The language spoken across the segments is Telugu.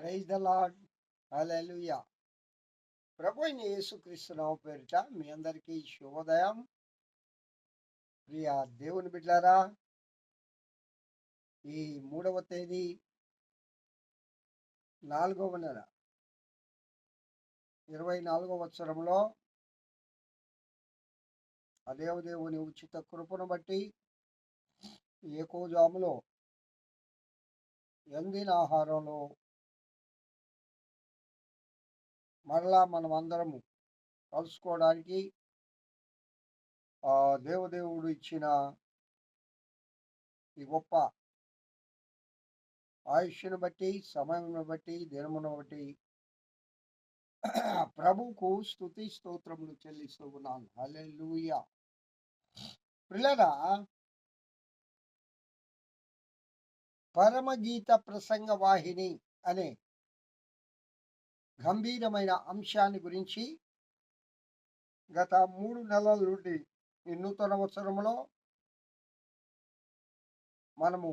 Praise the Lord hallelujah. ప్రభు అయిన యేసుక్రీస్తు పేరిట మీ అందరికీ శుభోదయం. ప్రియ దేవుని బిడ్డారా ఈ మూడవ తేదీ నాలుగవ నెల ఇరవై నాలుగవ సంవత్సరంలో అదేవదేవుని ఉచిత కృపను బట్టి ఏకోజాములో ఎందిన ఆహారంలో మరలా మనం అందరము కలుసుకోవడానికి ఆ దేవదేవుడు ఇచ్చిన ఈ గొప్ప ఆయుష్ను బట్టి సమయమును బట్టి దినమును బట్టి ప్రభుకు స్థుతి స్తోత్రములు చెల్లిస్తూ ఉన్నాను. హల్లెలూయా. పిల్లరా పరమగీత ప్రసంగ వాహిని అనే గంభీరమైన అంశాన్ని గురించి గత మూడు నెలల నుండి ఈ నూతన సంవత్సరంలో మనము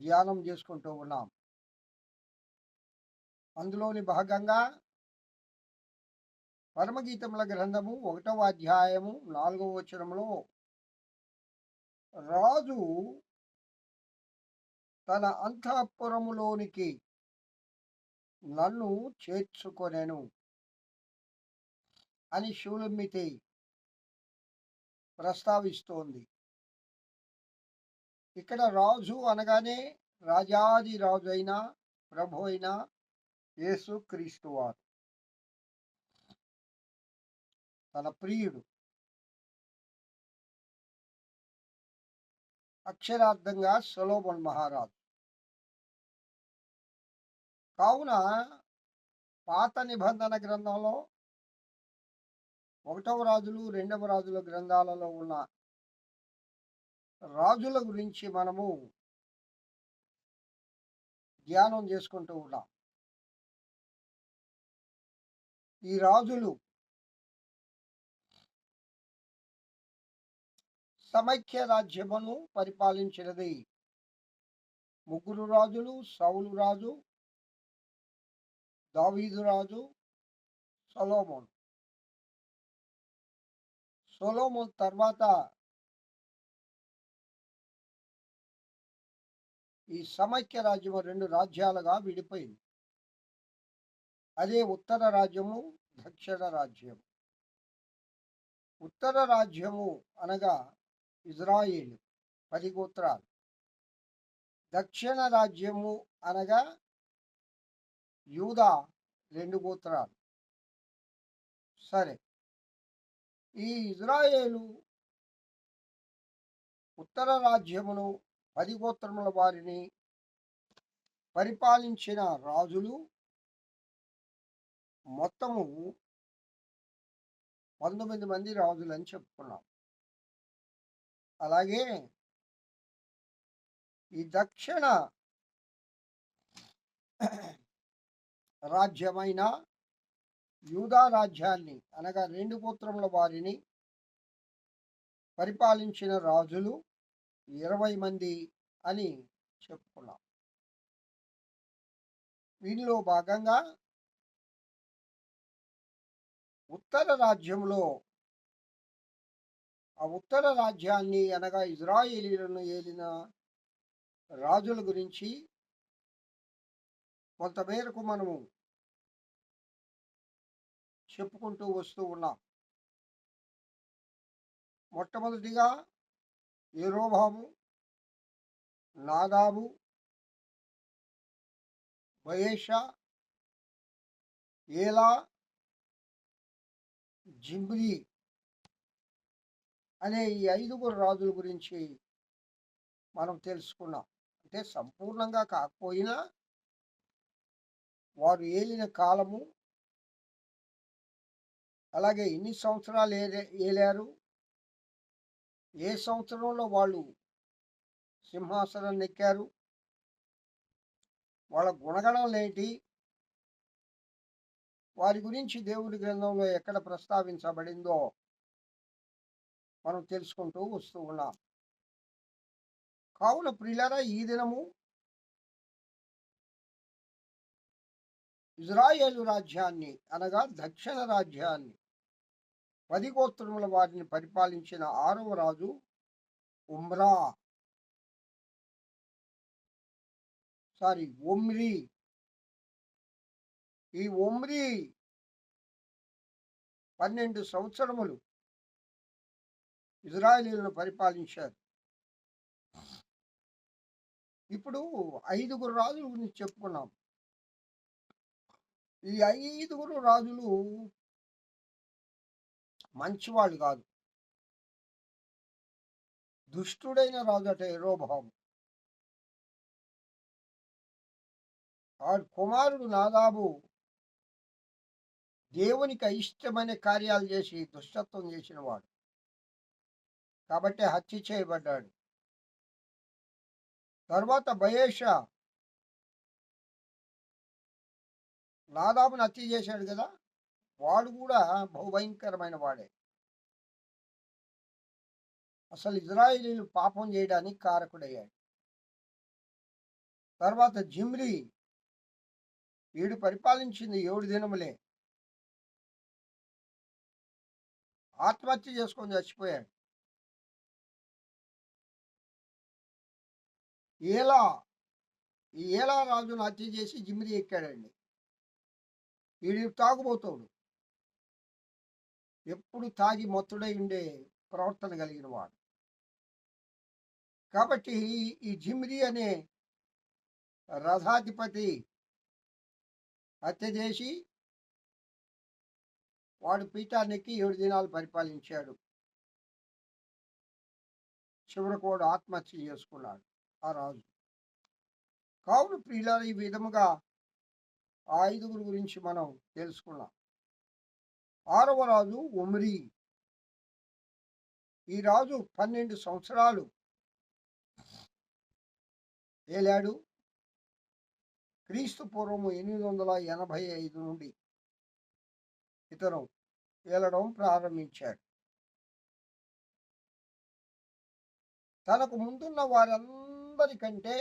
ధ్యానం చేసుకుంటూ ఉన్నాం. అందులోని భాగంగా పరమగీతముల గ్రంథము ఒకటవ అధ్యాయము నాలుగవ వచనంలో రాజు తన అంతఃపురములోనికి నన్ను చేర్చుకొనెను అని శూలమితి ప్రస్తావిస్తోంది. ఇక్కడ రాజు అనగానే రాజాది రాజు అయిన ప్రభు అయిన యేసు క్రీస్తు వారు. తన ప్రియుడు. అక్షరార్థంగా సొలోమన్ మహారాజు. కావున పాత నిబంధన గ్రంథంలో ఒకటవ రాజులు రెండవ రాజుల గ్రంథాలలో ఉన్న రాజుల గురించి మనము ధ్యానం చేసుకుంటూ ఉన్నాం ఈ రాజులు సమైక్య రాజ్యమును పరిపాలించినది ముగ్గురు రాజులు సౌలు రాజు దావీదురాజు సొలోమోన్. సొలోమోన్ తర్వాత ఈ సమైక్య రాజ్యము రెండు రాజ్యాలుగా విడిపోయింది. అదే ఉత్తర రాజ్యము దక్షిణ రాజ్యము. ఉత్తర రాజ్యము అనగా ఇజ్రాయిల్ పది గోత్రాలు. దక్షిణ రాజ్యము అనగా యూదా రెండు గోత్రాలు. సరే. ఈ ఇజ్రాయేలు ఉత్తర రాజ్యమును పది గోత్రముల వారిని పరిపాలించిన రాజులు మొత్తము పంతొమ్మిది మంది రాజులని చెప్పుకున్నాం. అలాగే ఈ దక్షిణ రాజ్యమైన యూదా రాజ్యాన్ని అనగా రెండు గోత్రముల వారిని పరిపాలించిన రాజులు ఇరవై మంది అని చెప్పుకున్నాం. దీనిలో భాగంగా ఉత్తర రాజ్యంలో ఆ ఉత్తర రాజ్యాన్ని అనగా ఇజ్రాయేలీలను ఏలిన రాజుల గురించి కొంతమేరకు మనము చెప్పుకుంటూ వస్తూ ఉన్నాం. మొట్టమొదటిగా ఏరోబాము నాదాబు బయేష ఏలా జింబ్రి అనే ఈ ఐదుగురు రాజుల గురించి మనం తెలుసుకున్నాం. అంటే సంపూర్ణంగా కాకపోయినా వారు ఏలిన కాలము అలాగే ఎన్ని సంవత్సరాలు ఏలారు? ఏ సంవత్సరంలో వాళ్ళు సింహాసనం ఎక్కారు వాళ్ళ గుణగణాలు ఏంటి? వారి గురించి దేవుడి గ్రంథంలో ఎక్కడ ప్రస్తావించబడిందో మనం తెలుసుకుంటూ వస్తూ ఉన్నాం. కావున ప్రియులరా ఈ దినము ఇజ్రాయేలు రాజ్యాన్ని అనగా దక్షిణ రాజ్యాన్ని పది గోత్రముల వారిని పరిపాలించిన ఆరవ రాజు ఉమ్రా. Sorry Omri. ఈ ఒమ్రి పన్నెండు సంవత్సరములు ఇజ్రాయలీలను పరిపాలించారు. ఇప్పుడు ఐదుగురు రాజుల గురించి చెప్పుకున్నాం. ఈ ఐదుగురు రాజులు మంచివాళ్ళు కాదు. దుష్టుడైన రాజు అట ఎరోభాము వాడు కుమారుడు నాదాబు. దేవునికి అయిష్టమైన కార్యాలు చేసి దుష్టత్వం చేసిన వాడు. కాబట్టి హత్య చేయబడ్డాడు. తర్వాత బయేష. నాదాబుని హత్య చేశాడు కదా? వాడు కూడా బహుభయంకరమైన వాడే. అసలు ఇజ్రాయిలీలు పాపం చేయడానికి కారకుడయ్యాడు. తర్వాత జిమ్రి వీడు పరిపాలించింది ఏడు దినములే. ఆత్మహత్య చేసుకొని చచ్చిపోయాడు. ఏలా ఈ ఏలా రాజును హత్య చేసి జిమ్రి ఎక్కాడండి. వీడి తాగుబోతాడు. ఎప్పుడు తాగి మొత్తుడై ఉండే ప్రవర్తన కలిగిన వాడు. కాబట్టి ఈ జిమ్రి అనే రథాధిపతి హత్య చేసి వాడు పీఠానికి ఏడు దినాలు పరిపాలించాడు. చివరకు వాడు ఆత్మహత్య చేసుకున్నాడు ఆ రాజు. కావున ప్రియుల ఈ విధముగా ఆ ఐదుగురు గురించి మనం తెలుసుకున్నాం. ఆరవ రాజు ఈ రాజు పన్నెండు సంవత్సరాలు ఏలాడు? క్రీస్తు పూర్వము ఎనిమిది వందల ఎనభై ఐదు నుండి ఇతను ఏలడం ప్రారంభించాడు. తనకు ముందున్న వారందరికంటే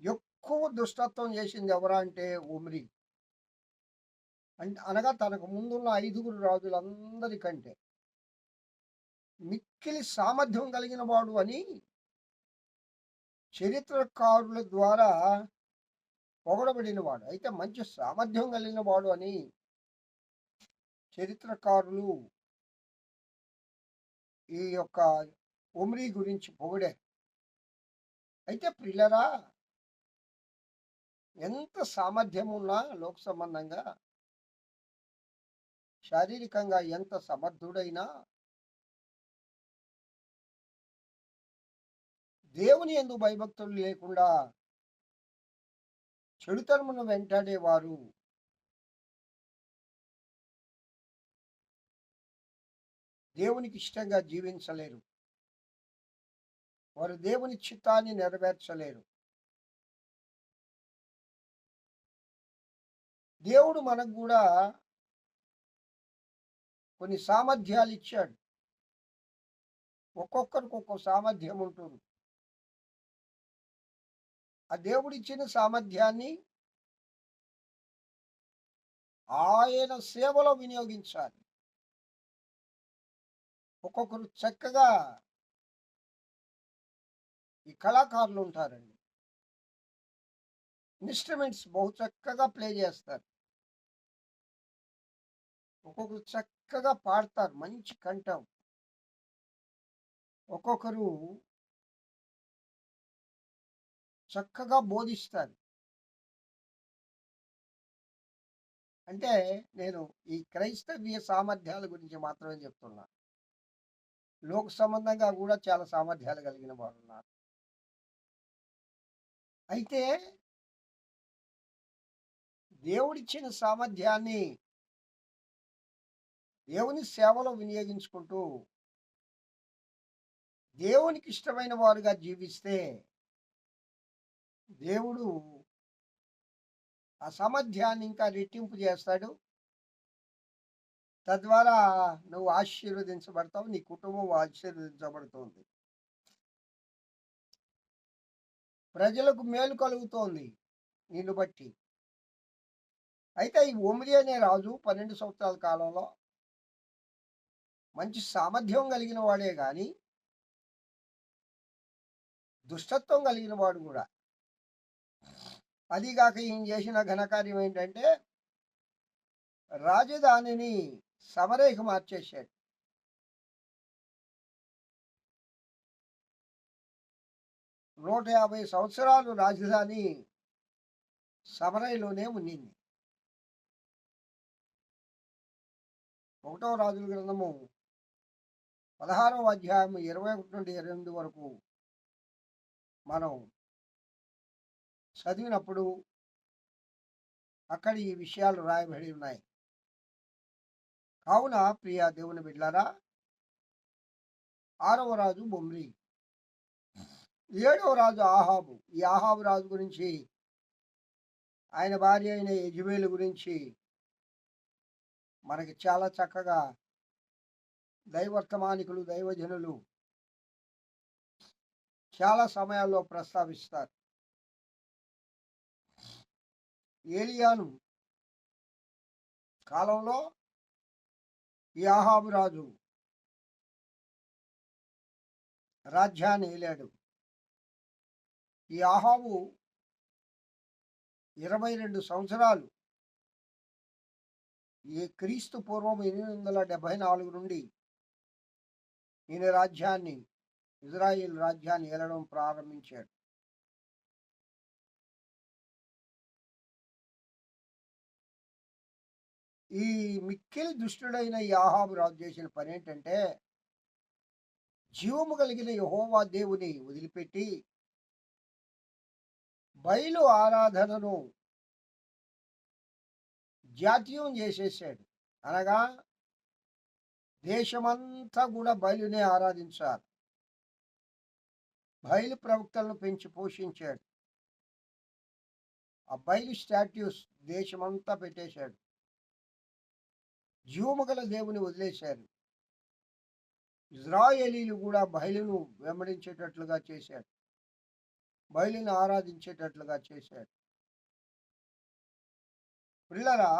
ఎక్కువ దుష్టత్వం చేసింది ఎవరా అంటే ఉమ్రి అంటే అనగా తనకు ముందున్న ఐదుగురు రాజులందరికంటే మిక్కిలి సామర్థ్యం కలిగిన వాడు అని చరిత్రకారుల ద్వారా పొగడబడినవాడు అయితే మంచి సామర్థ్యం కలిగిన వాడు అని చరిత్రకారులు ఈ యొక్క ఉమ్రీ గురించి పొగిడారు. అయితే ప్రిల్లరా ఎంత సామర్థ్యం ఉన్నా లోక సంబంధంగా శారీరకంగా ఎంత సమర్థుడైనా దేవుని ఎందు భయభక్తులు లేకుండా చెడుతనమును వెంటాడేవారు దేవునికి ఇష్టంగా జీవించలేరు. వారు దేవుని చిత్తాన్ని నెరవేర్చలేరు. దేవుడు మనకు కూడా కొన్ని సామర్థ్యాలు ఇచ్చాడు. ఒక్కొక్కరికి ఒక్కొక్క సామర్థ్యం ఉంటుంది. ఆ దేవుడిచ్చిన సామర్థ్యాన్ని ఆయన సేవలో వినియోగించాలి. ఒక్కొక్కరు చక్కగా ఈ కళాకారులు ఉంటారండి. ఇన్స్ట్రుమెంట్స్ బహు చక్కగా ప్లే చేస్తారు. ఒక్కొక్కరు చక్క చక్కగా పాడతారు. మంచి కంఠం. ఒక్కొక్కరు చక్కగా బోధిస్తారు. అంటే నేను ఈ క్రైస్తవీయ సామర్థ్యాల గురించి మాత్రమే చెప్తున్నా. లోక సంబంధంగా కూడా చాలా సామర్థ్యాలు కలిగిన వారు ఉన్నారు. అయితే దేవుడిచ్చిన సామర్థ్యాన్ని దేవుని సేవలో వినియోగించుకుంటూ దేవునికి ఇష్టమైన వారుగా జీవిస్తే దేవుడు ఆ సామర్థ్యాన్ని ఇంకా రెట్టింపు చేస్తాడు. తద్వారా నువ్వు ఆశీర్వదించబడతావు నీ కుటుంబం ఆశీర్వదించబడుతుంది. ప్రజలకు మేలు కలుగుతోంది నిన్ను బట్టి. అయితే ఈ ఒమిరి అనే రాజు పన్నెండు సంవత్సరాల కాలంలో మంచి సామర్థ్యం కలిగిన వాడే కానీ దుష్టత్వం కలిగిన వాడు కూడా. అదిగాక ఈయన చేసిన ఘనకార్యం ఏంటంటే రాజధానిని సమరేఖ మార్చేశాడు. నూట యాభై సంవత్సరాలు రాజధాని సమరయలోనే ఉండింది ఒకటో రాజుల గ్రంథము పదహారవ అధ్యాయం ఇరవై ఒకటి నుండి ఇరవై ఎనిమిది వరకు మనం చదివినప్పుడు అక్కడ ఈ విషయాలు రాయబడి ఉన్నాయి. కావున ప్రియ దేవుని బిడ్లారా ఆరవ రాజు బొమ్రి. ఏడవ రాజు ఆహాబు ఈ ఆహాబు రాజు గురించి ఆయన భార్య అయిన యజువేలు గురించి మనకి చాలా చక్కగా దైవర్తమానికులు దైవజనులు చాలా సమయాల్లో ప్రస్తావిస్తారు. ఏలియాను కాలంలో ఈ ఆహాబు రాజు రాజ్యాన్ని ఏలాడు. ఈ ఆహాబు ఇరవై రెండు సంవత్సరాలు ఈ క్రీస్తు పూర్వం ఎనిమిది వందల డెబ్బై నాలుగు నుండి ఈయన రాజ్యాన్ని ఇజ్రాయిల్ రాజ్యాన్ని ఏలడం ప్రారంభించాడు. ఈ మిక్కిలి దుష్టుడైన ఈ రాజు చేసిన పని ఏంటంటే జీవము కలిగిన యహోవా దేవుని వదిలిపెట్టి బయలు ఆరాధనను జాతీయం చేసేసాడు. అనగా దేశమంతా కూడా బయలునే ఆరాధించాలి. బయలు ప్రవక్తలను పెంచి పోషించాడు. ఆ బయలు స్టాట్యూస్ దేశమంతా పెట్టేశాడు. జీవముగల దేవుని వదిలేశారు. ఇజ్రాయేలీలు కూడా బయలును వెంబడించేటట్లుగా చేశాడు బయలుని ఆరాధించేటట్లుగా చేశాడు పిల్లరా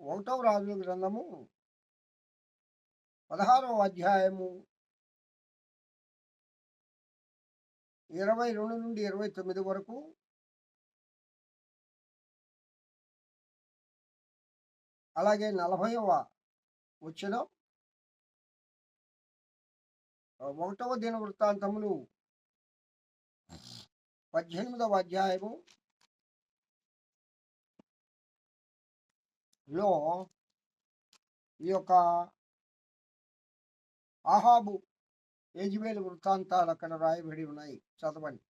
ఒకటవ రాజుల గ్రంథము పదహారవ అధ్యాయము ఇరవై రెండు నుండి ఇరవై తొమ్మిది వరకు. అలాగే నలభైవ వచ్చిన ఒకటవ దిన వృత్తాంతములు పద్దెనిమిదవ అధ్యాయము లో ఈ యొక్క ఆహాబు ఏజ్బేల్ వృత్తాంతాలు అక్కడ రాయబడి ఉన్నాయి. చదవండి.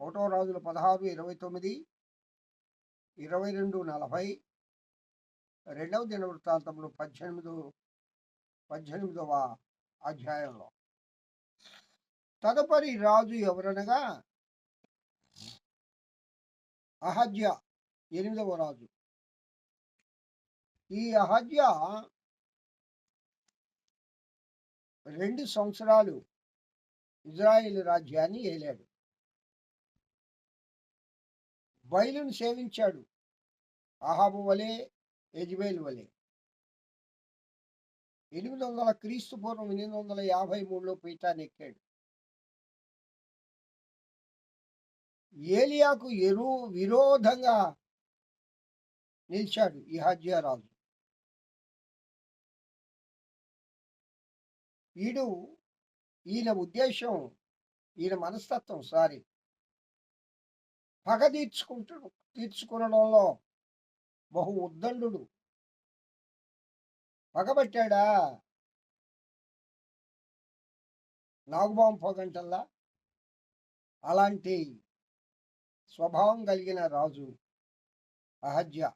ఒకటో రాజుల పదహారు ఇరవై తొమ్మిది ఇరవై రెండు నలభై రెండవ దిన వృత్తాంతంలో పద్దెనిమిది పద్దెనిమిదవ అధ్యాయంలో. తదుపరి రాజు ఎవరనగా అహజ్య ఎనిమిదవ రాజు. ఈ అహజ్య రెండు సంవత్సరాలు ఇజ్రాయిల్ రాజ్యాన్ని ఏలాడు. బయలును సేవించాడు అహాబు వలే యజ్బేల్ వలె. ఎనిమిది వందల క్రీస్తు పూర్వం ఎనిమిది వందల యాభై మూడులో పీఠాన్ని ఎక్కాడు. ఏలియాకు ఎరు విరోధంగా నిలిచాడు ఈ హజ్యారాజు వీడు ఈయన ఉద్దేశం ఈయన మనస్తత్వం సారీ. పగ తీర్చుకుంటు తీర్చుకునడంలో బహు ఉద్దండు పగబట్టాడా? నాగుబాం పొగంటల్లా? అలాంటి స్వభావం కలిగిన రాజు అహజ్య.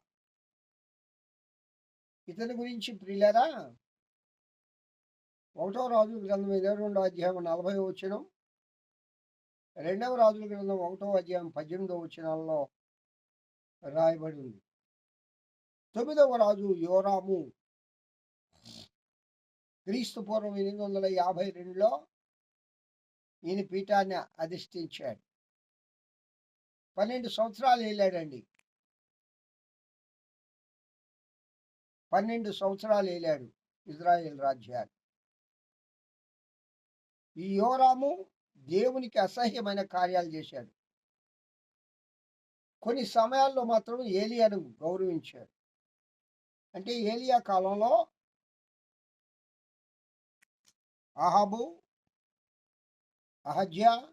ఇతని గురించి ప్రియులరా ఒకటో రాజుల గ్రంథం ఇరవై రెండో అధ్యాయం నలభై వచ్చిన రెండవ రాజుల గ్రంథం ఒకటో అధ్యాయం పద్దెనిమిదవ వచ్చినాల్లో రాయబడి ఉంది తొమ్మిదవ రాజు యోరాము. క్రీస్తు పూర్వం ఎనిమిది వందల యాభై రెండులో ఈయన పీఠాన్ని అధిష్ఠించాడు. పన్నెండు సంవత్సరాలు వెళ్ళాడండి పన్నెండు సంవత్సరాలు ఏలాడు ఇజ్రాయెల్ రాజ్యాన్ని ఈ యోరాము దేవునికి అసహ్యమైన కార్యాలు చేశాడు. కొన్ని సమయాల్లో మాత్రం ఏలియాను గౌరవించాడు. అంటే ఏలియా కాలంలో అహాబు అహజ్య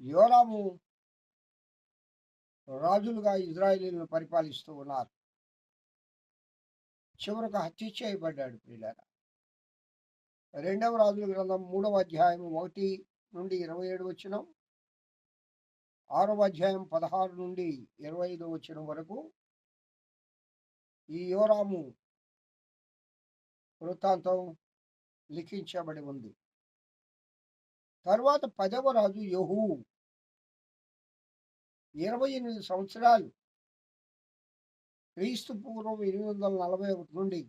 యోరాము రాజులుగా ఇజ్రాయేలీలను పరిపాలిస్తూ ఉన్నారు. చివరకు హత్య చేయబడ్డాడు ప్రియులారా. రెండవ రాజుల గ్రంథం మూడవ అధ్యాయం ఒకటి నుండి ఇరవై ఏడు వచ్చిన ఆరవ అధ్యాయం పదహారు నుండి ఇరవై ఐదు వచ్చిన వరకు ఈ యోరాము వృత్తాంతం లిఖించబడి ఉంది. తర్వాత పదవ రాజు యహూ ఇరవై ఎనిమిది సంవత్సరాలు క్రీస్తు పూర్వం ఎనిమిది వందల నలభై ఒకటి నుండి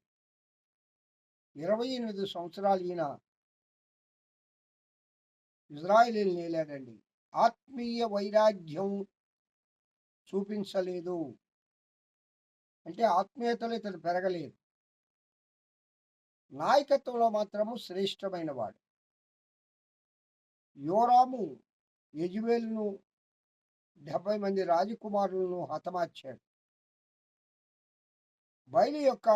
ఇరవై ఎనిమిది సంవత్సరాలు ఈయన ఇజ్రాయిల్ నేలాడండి ఆత్మీయ వైరాగ్యం చూపించలేదు. అంటే ఆత్మీయతలు ఇతను పెరగలేదు. నాయకత్వంలో మాత్రము శ్రేష్టమైన వాడు యోరాము యజువేలును డెబ్బై మంది రాజకుమారులను హతమార్చాడు. బయలు యొక్క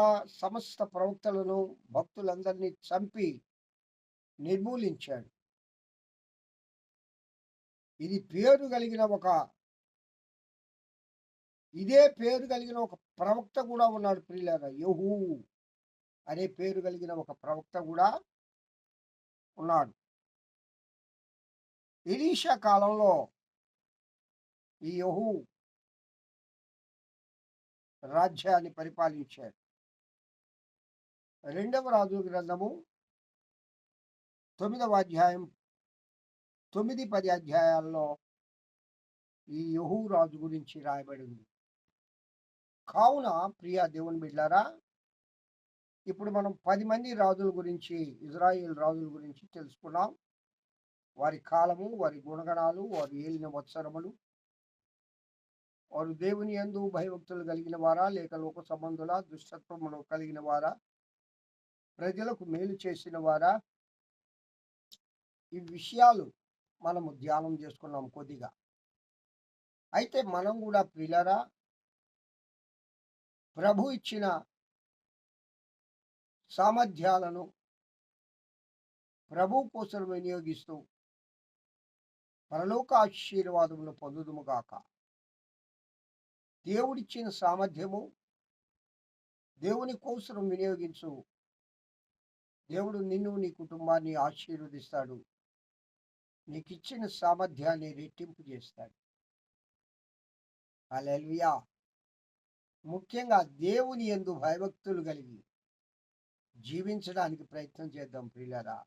సమస్త ప్రవక్తలను భక్తులందరినీ చంపి నిర్మూలించాడు. ఇది పేరు కలిగిన ఒక ఇదే పేరు కలిగిన ఒక ప్రవక్త కూడా ఉన్నాడు ప్రియులారా. యహూ అనే పేరు కలిగిన ఒక ప్రవక్త కూడా ఉన్నాడు. ఎలీషా కాలంలో ఈ యహూ రాజ్యాన్ని పరిపాలించాడు. రెండవ రాజు గ్రంథము తొమ్మిదవ అధ్యాయం తొమ్మిది పది అధ్యాయాల్లో ఈ యహూ రాజు గురించి రాయబడి ఉంది కావున ప్రియా దేవుని బిడ్డారా ఇప్పుడు మనం పది మంది రాజుల గురించి ఇజ్రాయిల్ రాజుల గురించి తెలుసుకున్నాం. వారి కాలము వారి గుణగణాలు వారు ఏలిన వత్సరములు వారు దేవుని యందు భయభక్తులు కలిగిన వారా లేక లోక సంబంధుల దుష్టత్వములు కలిగిన వారా ప్రజలకు మేలు చేసిన వారా? ఈ విషయాలు మనము ధ్యానం చేసుకున్నాం కొద్దిగా. అయితే మనం కూడా ప్రిలరా ప్రభు ఇచ్చిన సామర్థ్యాలను ప్రభు కోసం వినియోగిస్తూ పరలోక ఆశీర్వాదమును పొందుదుముగాక దేవుడిచ్చిన సామర్థ్యము దేవుని కోసం వినియోగించు. దేవుడు నిన్ను నీ కుటుంబాన్ని ఆశీర్వదిస్తాడు. నీకు ఇచ్చిన సామర్థ్యాన్ని రెట్టింపు చేస్తాడు. అలెల్వియా ముఖ్యంగా దేవుని ఎందు భయభక్తులు కలిగి జీవించడానికి ప్రయత్నం చేద్దాం ప్రియులరా.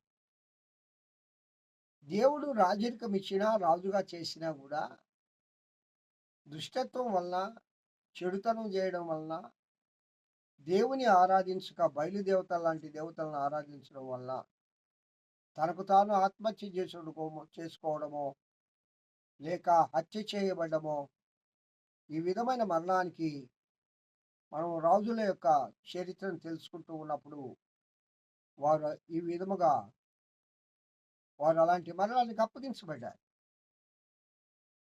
దేవుడు రాజరికం ఇచ్చినా రాజుగా చేసినా కూడా దుష్టత్వం వలన చెడుతనం చేయడం వలన దేవుని ఆరాధించక బయలుదేవతల లాంటి దేవతలను ఆరాధించడం వల్ల తనకు తాను ఆత్మహత్య చేసుకో చేసుకోవడమో లేక హత్య చేయబడమో ఈ విధమైన మరణానికి మనం రాజుల యొక్క చరిత్రను తెలుసుకుంటూ ఉన్నప్పుడు వారు ఈ విధముగా వారు అలాంటి మరణానికి అప్పగించబడ్డారు.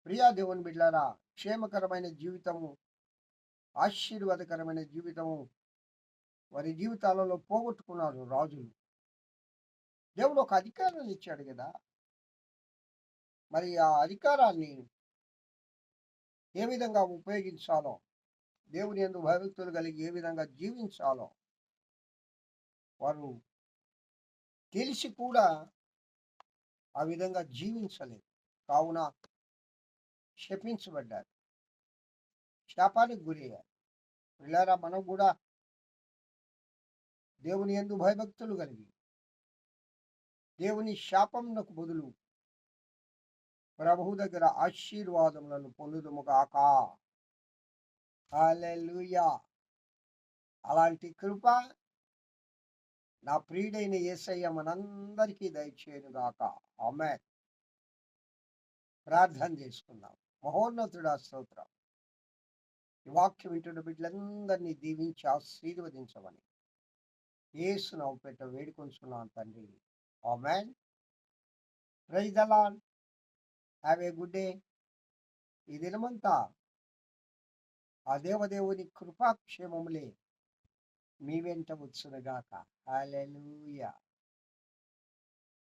ప్రియా దేవుని బిడ్డారా క్షేమకరమైన జీవితము ఆశీర్వాదకరమైన జీవితము వారి జీవితాలలో పోగొట్టుకున్నారు రాజులు. దేవుడు ఒక అధికారాన్ని ఇచ్చాడు కదా? మరి ఆ అధికారాన్ని ఏ విధంగా ఉపయోగించాలో దేవుని ఎందు భయభక్తులు కలిగి ఏ విధంగా జీవించాలో వారు తెలిసి కూడా ఆ విధంగా జీవించలేదు. కావున శపించబడ్డారు శాపానికి గురయ్యారు పిల్లారా మనం కూడా దేవుని ఎందు భయభక్తులు కలిగి దేవుని శాపంనకు బదులు ప్రభు దగ్గర ఆశీర్వాదములను పొందుదుముగాక హల్లెలూయా! అలాంటి కృప నా ప్రియుడైన యేసయ్య మనందరికీ దయచేయునుగాక ఆమె ప్రార్థన చేసుకుందాం. మహోన్నతుడా స్తోత్రం. ఈ వాక్యం వింటున్న బిడ్డలందరినీ దీవించి ఆశీర్వదించమని ఏసు నవ్వుపేట వేడుకొంచున్నాను తండ్రి. Amen. Praise the Lord have a good day. ఈ దినమంతా ఆ దేవదేవుని కృపాక్షేమములే మీ వెంట వచ్చునుగాక. హాలెలూయా